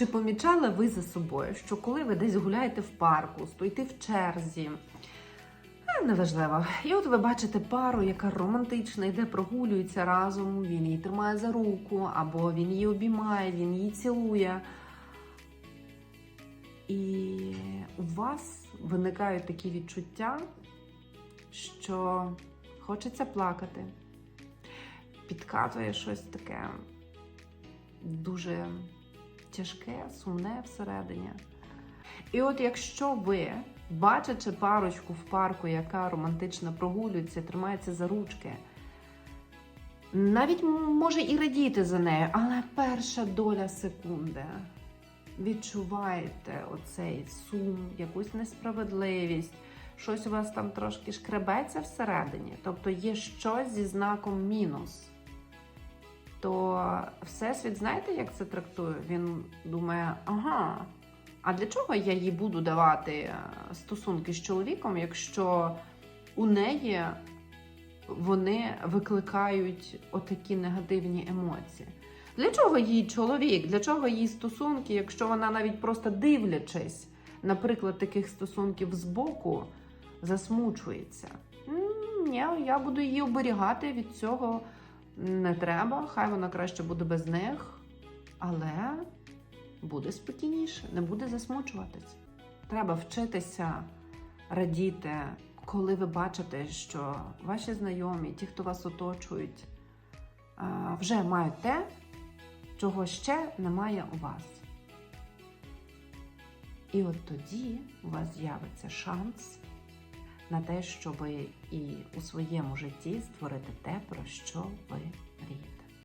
Чи помічали ви за собою, що коли ви десь гуляєте в парку, стоїте в черзі, е, неважливо, і от ви бачите пару, яка романтична, йде, прогулюється разом, він її тримає за руку, або він її обіймає, він її цілує. І у вас виникають такі відчуття, що хочеться плакати, підказує щось таке дуже тяжке, сумне всередині. І от якщо ви, бачачи парочку в парку, яка романтично прогулюється, тримається за ручки, навіть може і радіти за нею, але перша доля секунди відчуваєте оцей сум, якусь несправедливість, щось у вас там трошки шкребеться всередині, тобто є щось зі знаком мінус то Всесвіт, знаєте, як це трактує? Він думає, ага, а для чого я їй буду давати е, стосунки з чоловіком, якщо у неї вони викликають отакі негативні емоції? Для чого їй чоловік? Для чого їй стосунки, якщо вона навіть просто дивлячись, наприклад, таких стосунків збоку, засмучується? Ні, я буду її оберігати від цього не треба, хай вона краще буде без них, але буде спокійніше, не буде засмучуватись. Треба вчитися радіти, коли ви бачите, що ваші знайомі, ті, хто вас оточують, вже мають те, чого ще немає у вас. І от тоді у вас з'явиться шанс на те, щоб і у своєму житті створити те, про що ви.